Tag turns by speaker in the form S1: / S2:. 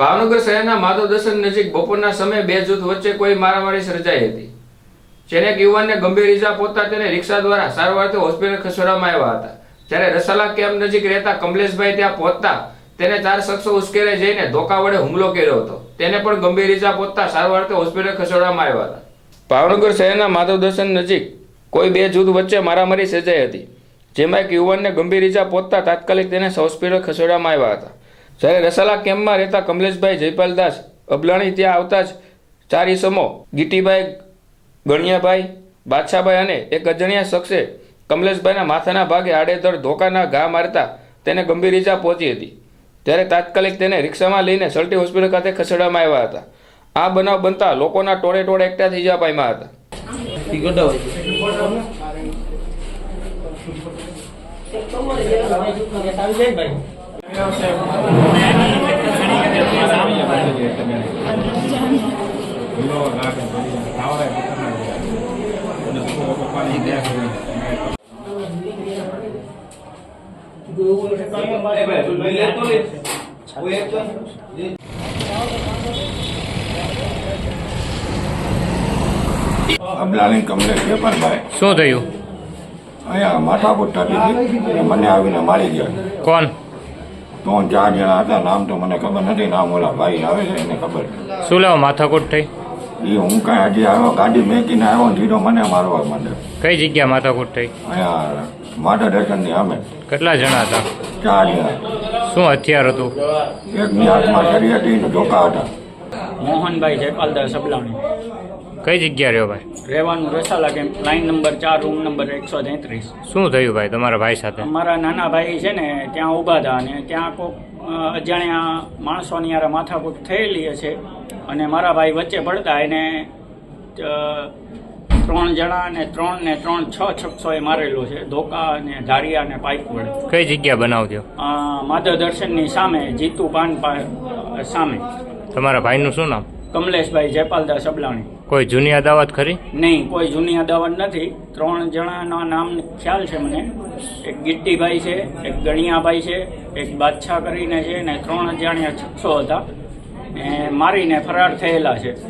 S1: ભાવનગર શહેરના માધવ દર્શન નજીક બપોરના સમયે બે જૂથ વચ્ચે કોઈ મારામારી સર્જાઈ હતી. જેને એક યુવાનને ગંભીર ઈજા પહોંચતા તેને રિક્ષા દ્વારા સારવારથી હોસ્પિટલ ખસેડવામાં આવ્યા હતા. જ્યારે રસાલા કેમ્પ નજીક રહેતા કમલેશભાઈ ત્યાં પહોંચતા તેને ચાર શખ્સો ઉશ્કેરે જઈને ધોકા વડે હુમલો કર્યો હતો. તેને પણ ગંભીર ઈજા પહોંચતા સારવારથી હોસ્પિટલ ખસેડવામાં આવ્યા હતા. ભાવનગર શહેરના માધવ દર્શન નજીક કોઈ બે જૂથ વચ્ચે મારામારી સર્જાઈ હતી. જેમાં એક યુવાનને ગંભીર ઈજા પહોંચતા તાત્કાલિક તેને હોસ્પિટલ ખસેડવામાં આવ્યા હતા. જ્યારે રસાલા કેમ્પમાં રહેતા કમલેશભાઈ જયપાલદાસ અબલાણી ત્યાં આવતા જ ચાર ઈસમો ગીટીભાઈ, ગણિયાભાઈ, બાદશાહભાઈ અને એક અજાણ્યા શખ્સે કમલેશભાઈના માથાના ભાગે આડેધડ ધોકાના ઘા મારતા તેને ગંભીર ઈજા પહોંચી હતી. ત્યારે તાત્કાલિક તેને રિક્ષામાં લઈને સલટી હોસ્પિટલ ખાતે ખસેડવામાં આવ્યા હતા. આ બનાવ બનતા લોકોના ટોળે ટોળે એકઠા થઈ જવા પામ્યા હતા.
S2: અબલાની કમલેશ વેપારભાઈ
S3: શું થયું?
S2: અહીંયા મને આવીને મારી ગયા.
S3: કોણ?
S2: ત્રણ ચાર જણા હતા નામ તો મને ખબર નથી નામ ઓલા ભાઈ આવે છે એને ખબર.
S3: શું લેવા માથાકૂટ થઈ?
S2: એ હું કાંઈ હજી આવ્યો ગાડી મેકીને આવ્યો ધીરો સીધો મને મારવા માંડે.
S3: કઈ જગ્યા માથાકૂટ થઈ?
S2: અહીંયા માતા દર્શનની સામે.
S3: કેટલા જણા હતા?
S2: ચાર જણા.
S3: શું હથિયાર હતું?
S2: એકની હાથમાં શરી હતી ધોકા હતા.
S4: મોહનભાઈ જયપાલદાસ સબલાણી
S3: કઈ જગ્યા રહ્યો ભાઈ?
S4: રહેવાનું રસાલા કેમ્પ લાઈન નંબર ચાર રૂમ નંબર એકસો તેત્રીસ.
S3: શું થયું ભાઈ તમારા ભાઈ સાથે?
S4: અમારા નાના ભાઈ છે ને ત્યાં ઊભા હતા અને ત્યાં કોઈક અજાણ્યા માણસોની યાર માથાકૂટ થયેલી છે અને મારા ભાઈ વચ્ચે પડતા એને ત્રણ જણા ને ત્રણ ને ત્રણ છ શખ્સોએ મારેલો છે ધોકા અને ધારિયા અને પાઇપ વડે.
S3: કઈ જગ્યા બનાવજો?
S4: માધવ દર્શનની સામે જીતુ પાન સામે.
S3: તમારા ભાઈનું શું નામ?
S4: કમલેશભાઈ જયપાલદાસ સબલાણી
S3: કોઈ જૂની અદાવત ખરી?
S4: નહીં કોઈ જૂની અદાવત નથી. ત્રણ જણાના નામ ખ્યાલ છે મને. એક ગિટ્ટીભાઈ છે એક ગણિયાભાઈ છે એક બાદશાહ કરીને છે ને ત્રણ અજાણ્યા છસો હતા. એ મારીને ફરાર થયેલા છે.